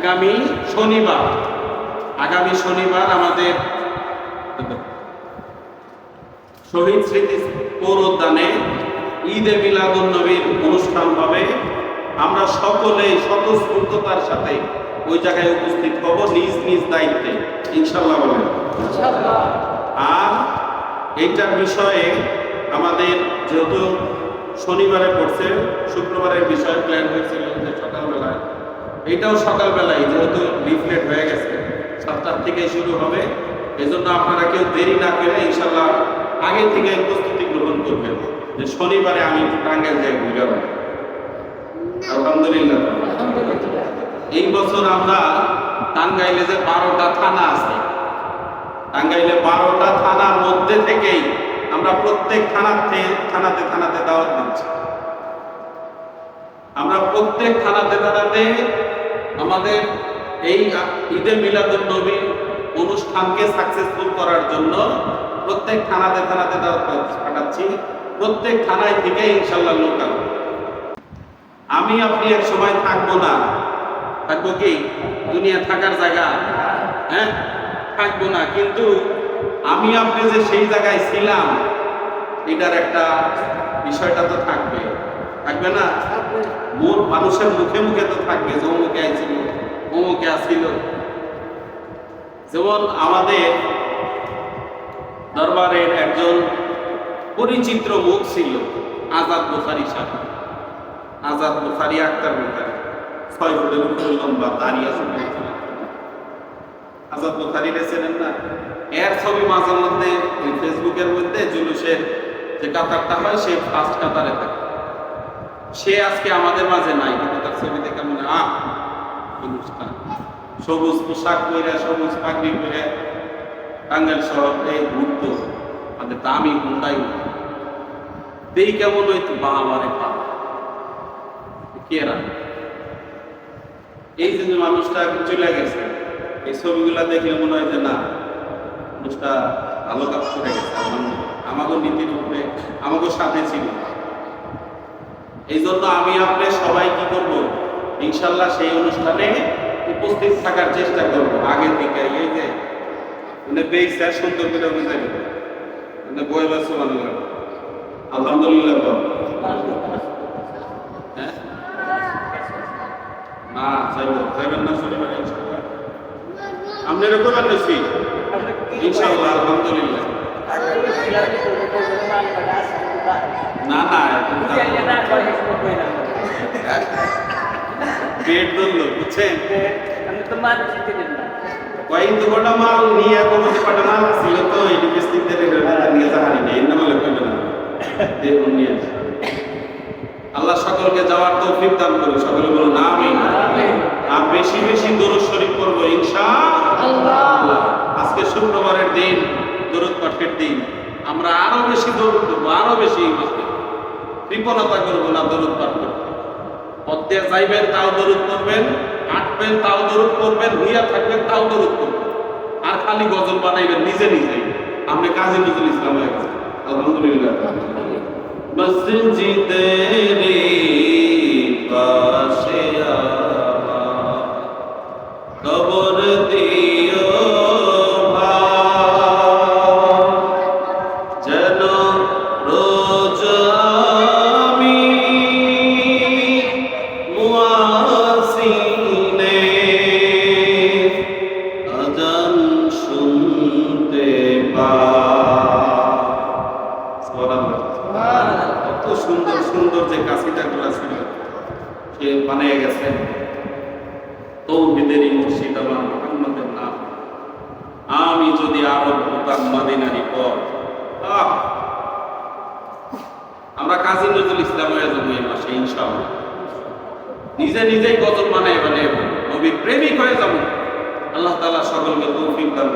আগামী শনিবার আগামী শনিবার আমাদের শহীদ স্মৃতি পৌর উদ্যানে ঈদে মিলাদুন নবীর অনুষ্ঠান হবে। আমরা সকলেই স্বতঃস্ফূর্ততার সাথে ওই জায়গায় উপস্থিত হব নিজ নিজ দায়িত্বে। ইনশাল্লাহ বলেন। আর এইটার বিষয়ে আমাদের যেহেতু শনিবারে পড়ছে, শুক্রবারের বিষয়ে প্ল্যান হয়েছিল সকালবেলায় এইটাও সকালবেলায় যেহেতু লিফলেট হয়ে গেছে। সাতটার থেকে শুরু হবে। এজন্য আপনারা কেউ দেরি না করে ইনশাল্লাহ আগে থেকে প্রস্তুতি গ্রহণ করবেন। যে শনিবারে আমি টাঙ্গাইল যাই ঘুরে আলহামদুলিল্লাহ। এই বছর আমরা টাঙ্গাইলে যে বারোটা থানা আছে টাঙ্গাইলে বারোটা থানার মধ্যে থেকেই আমরা প্রত্যেক থানাতে থানাতে থানাতে দাওয়াত দিচ্ছি। প্রত্যেক থানাতে থানাতে আমাদের এই ঈদে মিলাদুল নবী অনুষ্ঠানকে সাকসেসফুল করার জন্য প্রত্যেক থানাতে থানাতে পাঠাচ্ছি। প্রত্যেক থানায় থেকে ইনশাল্লাহ লোক আমি আপনি এক সময় থাকব না। থাকব কি? দুনিয়া থাকার জায়গা? হ্যাঁ? থাকব না। কিন্তু আমি আপনি যে সেই জায়গায় ছিলাম, এটার একটা বিষয়টা তো থাকবে থাকবে না? মোর মানুষের মুখে মুখে তো থাকবে যে অমুকে আইছিল, অমুকে আসছিল যেমন আমাদের দরবারের একজন পরিচিত্র মুখ ছিল, আজাদ বুখারি সাহেব। আজাদ বুখারি আক্তার বুখারি ছয় ফুটের উপরে লম্বা দাঁড়িয়ে আছে আজাদ বুখারি চেনেন না? এর ছবি মাঝে মধ্যে ফেসবুকের মধ্যে জুলুসের যে কাতারটা হয় সে ফার্স্ট কাতারে থাকে। সে আজকে আমাদের মাঝে নাই, কিন্তু তার ছবি দেখে মনে অনুষ্ঠান সবুজ পোশাক পরে সবুজ পাগড়ি পরে টাঙ্গাইল শহরে ঘুরতো আমাদের দামি হুন্ডাই দেই কেমন হইতো বাবারে বাবা কেরা এই যে মানুষটা এখন চলে গেছে, এই ছবিগুলা দেখলে মনে হয় যে না, মানুষটা ভালো কাজ করে গেছে। আমাকে নীতির উপরে আমাকে সাথে ছিল এই জন্য আমি আপনি সবাই কি করব? ইনশাল্লাহ সেই অনুষ্ঠানে উপস্থিত থাকার চেষ্টা করব। আগে থেকে, এই যে মানে সুন্দর করে বুঝাই মানে বাসো আলহামদুলিল্লাহ। হ্যাঁ? না, যাইব, যাইবেন না শনিবার ইনশাল্লাহ। আপনি এরকম আলহামদুলিল্লাহ। না না পেট ধরলো বুঝছেন? কয়েক দুটা মাল নিয়ে কোনো কটা মাল ছিল তো এই ডিপেস্টিকদের নিয়ে যাহানি নেই না বলে কইবে না। নিয়ে আল্লাহ সকলকে যাওয়ার তৌফিক দান করুন। সকলে বলুন আমিন। আর বেশি বেশি দরুদ শরীফ করব ইনশা আজকে শুক্রবারের দিন দরুদ পাঠের দিন। আমরা আরও বেশি দরুদ করব আরও বেশি কৃপণতা করব না দরুদ পাঠ করতে পদ্মে যাইবেন তাও দরুদ করবেন হাঁটবেন তাও দরুদ করবেন হইয়া থাকবেন তাও দরুদ করবেন আর খালি গজল বানাইবেন নিজে নিজেই আমরা কাজে নজরুল ইসলাম হয়ে গেছে আলহামদুলিল্লাহ। মসজিদের কত সুন্দর সুন্দর যে ছিল। সে বানিয়ে গেছেন আমার মোহাম্মদের নাম। আমি যদি আরব হতাম মাদিনারি পর আমরা কাজী নজরুল ইসলাম হয়ে যাব এই মাসে নিজে নিজেই গজল বানাই বানাই নবীর প্রেমিক হয়ে যাব। আল্লাহ তাআলা সকলকে তৌফিক দান।